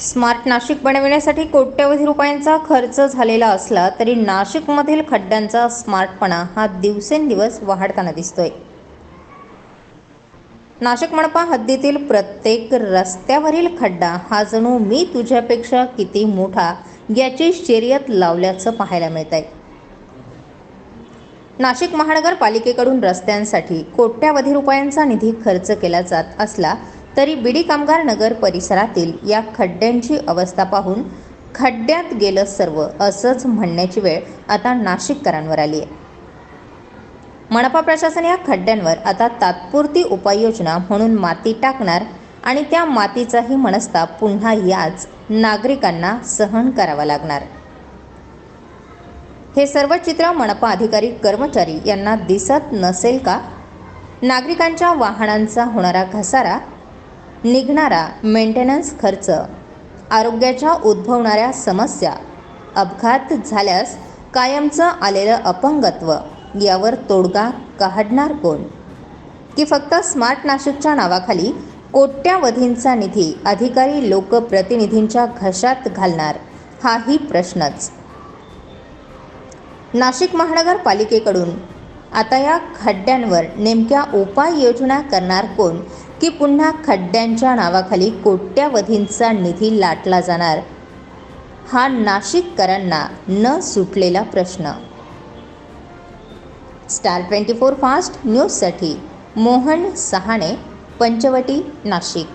Smart Nashik बनविण्यासाठी कोट्यवधी रुपयांचा खर्च झालेला असला तरी नाशिकमधील खड्ड्यांचा स्मार्टपणा हा दिवसेंदिवस वाढताना दिसतोय. नाशिक मनपा हद्दीतील प्रत्येक रस्त्यावरील खड्डा हा जणू मी तुझ्यापेक्षा किती मोठा याची शर्यत लावल्याचं पाहायला मिळत आहे नाशिक महानगरपालिकेकडून रस्त्यांसाठी कोट्यावधी रुपयांचा निधी खर्च केला जात असला तरी बिडी कामगार नगर परिसरातील या खड्ड्यांची अवस्था पाहून खड्ड्यात गेलं सर्व असंच म्हणण्याची वेळ आता नाशिककरांवर आली आहे. मनपा प्रशासन या खड्ड्यांवर आता तात्पुरती उपाययोजना म्हणून माती टाकणार आणि त्या मातीचाही मनस्ताप पुन्हा याच नागरिकांना सहन करावा लागणार. हे सर्व चित्र मनपा अधिकारी कर्मचारी यांना दिसत नसेल का? नागरिकांच्या वाहनांचा होणारा घसारा निघणारा मेंटेनन्स खर्च आरोग्याच्या उद्भवणाऱ्या समस्या अपघात झाल्यास कायमचं आलेलं अपंगत्व यावर तोडगा काढणार कोण? की फक्त स्मार्ट नाशिकच्या नावाखाली कोट्यावधींचा निधी अधिकारी लोकप्रतिनिधींच्या घशात घालणार? हाही प्रश्नच. नाशिक महानगरपालिकेकडून आता या खड्ड्यांवर नेमक्या उपाययोजना करणार कोण? की पुन्हा खड्ड्यांच्या नावाखाली कोट्यावधींचा निधी लाटला जाणार. हा नाशिककरांना न सुटलेला प्रश्न. स्टार ट्वेंटी फोर फास्ट न्यूजसाठी मोहन सहाणे पंचवटी नाशिक.